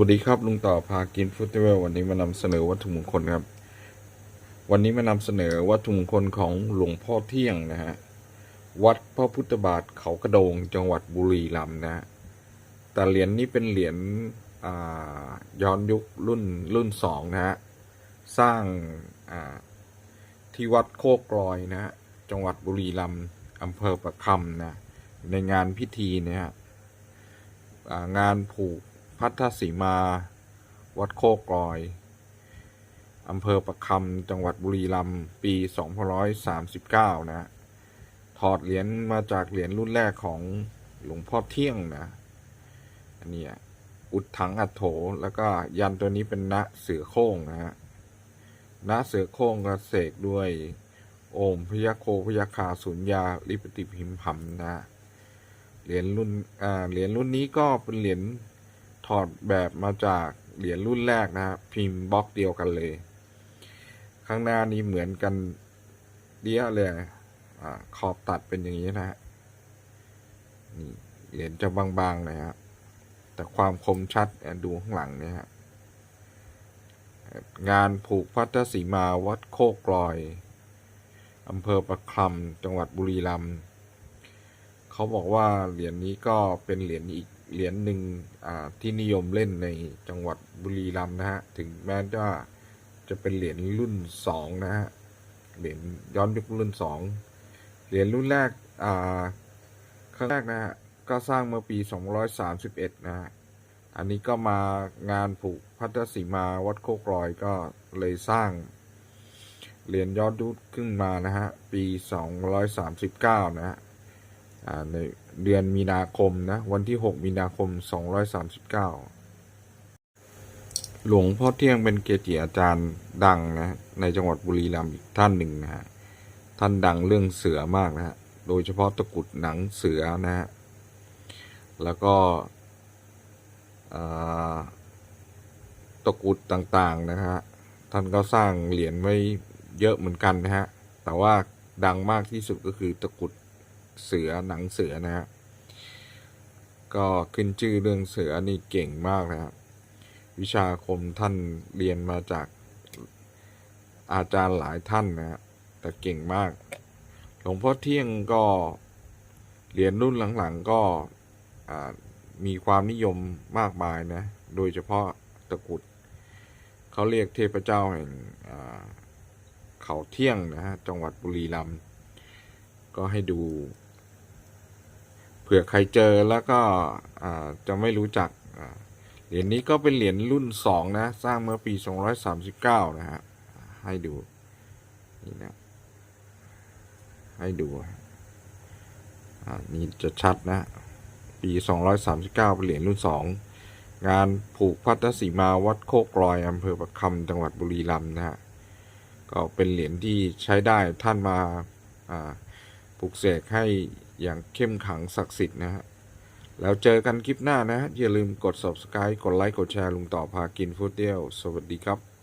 วัสดีครับลุงต่อพากินฟุตเวลวันนี้มานำเสนอวัตถุมงคลครับ วันนี้มานำเสนอวัตถุมงคลของหลวงพ่อเที่ยงนะฮะวัดพระพุทธบาทเขากระโดงจังหวัดบุรีรัมย์นะฮะแต่เหรียญนี้เป็นเหรียญย้อนยุครุ่นรุ่นสองนะฮะสร้างาที่วัดโคกลอยนะฮะจังหวัดบุรีรัมย์อำเภอประคำนะในงานพิธีเนี่ยฮะงานผูก พัทธสีมา วัดโคกลอย อำเภอประคำจังหวัดบุรีรัมย์ปี 2539 นะ ถอดเหรียญมาจากเหรียญรุ่นแรกของหลวงพ่อเที่ยงนะ อันนี้อุดถังอัดโถ แล้วก็ยันตัวนี้เป็นณเสือโคร่งนะฮะณเสือโคร่งก็เสกด้วยโอมพยาโคพยาคาสุญญาลิปติพิมพัมนะเหรียญรุ่นอ่าเหรียญรุ่นนี้ก็เป็นเหรียญ ถอดแบบมาจากเหรียญรุ่นแรกนะฮะพิมพ์บล็อกเดียวกันเลย ข้างหน้านี้เหมือนกันเดียเลยอขอบตัดเป็นอย่างนี้นะฮะนี่เหรียญจะบางๆเลยฮะแต่ความคมชัดดูข้างหลังเนี่ยฮะงานผูกพัทสีมาวัดโคกลอยอำเภอประคำจังหวัดบุรีรัมย์เขาบอกว่าเหรียญนี้ก็เป็นเหรียญอีก เหรียญหนึ่งที่นิยมเล่นในจังหวัดบุรีรัมย์นะฮะ ถึงแม้ว่าจะเป็นเหรียญรุ่นสองนะฮะ เหรียญย้อนยุครุ่นสองเหรียญรุ่นแรกอ่าครั้งแรกนะฮะ ก็สร้างเมื่อปี 231 นะฮะ อันนี้ก็มางานผูกพัทสีมาวัดโคกลอยก็เลยสร้างเหรียญยอดยุคขึ้นมานะฮะ ปี 239 นะฮะอ่า ในเดือนมีนาคมนะวันที่ 6 มีนาคม 239 หลวงพ่อเที่ยงเป็นเกจิอาจารย์ดังนะในจังหวัดบุรีรัมย์อีกท่านหนึ่งนะฮะท่านดังเรื่องเสือมากนะฮะโดยเฉพาะตะกุดหนังเสือนะฮะแล้วก็ตะกุดต่างๆนะฮะท่านก็สร้างเหรียญไว้เยอะเหมือนกันนะฮะแต่ว่าดังมากที่สุดก็คือตะกุด เสือหนังเสือนะฮะก็ขึ้นชื่อเรื่องเสือนี่เก่งมากนะครับวิชาคมท่านเรียนมาจากอาจารย์หลายท่านนะฮะแต่เก่งมาก หลวงพ่อเที่ยงก็เรียนรุ่นหลังๆก็มีความนิยมมากมายนะ โดยเฉพาะตะกุด เขาเรียกเทพเจ้าแห่งเขาเที่ยงนะฮะ จังหวัดบุรีรัมย์ ก็ให้ดู เผื่อใครเจอแล้วก็จะไม่รู้จักเหรียญนี้ก็เป็นเหรียญรุ่นสองนะ สร้างเมื่อปี 239 นะฮะ ให้ดู นี่นะ ให้ดูอ่านี่จะชัดนะ ปี 239 เป็นเหรียญรุ่นสองงานผูกพัทสีมาวัดโคกลอยอำเภอประคำจังหวัดบุรีรัมย์นะฮะ ก็เป็นเหรียญที่ใช้ได้ท่านมาอ่า ปลุกเสกให้อย่างเข้มขังศักดิ์สิทธิ์นะฮะ แล้วเจอกันคลิปหน้านะฮะอย่าลืมกด subscribe กดไลค์ กดแชร์ลุงต่อพากินฟูเดียว สวัสดีครับ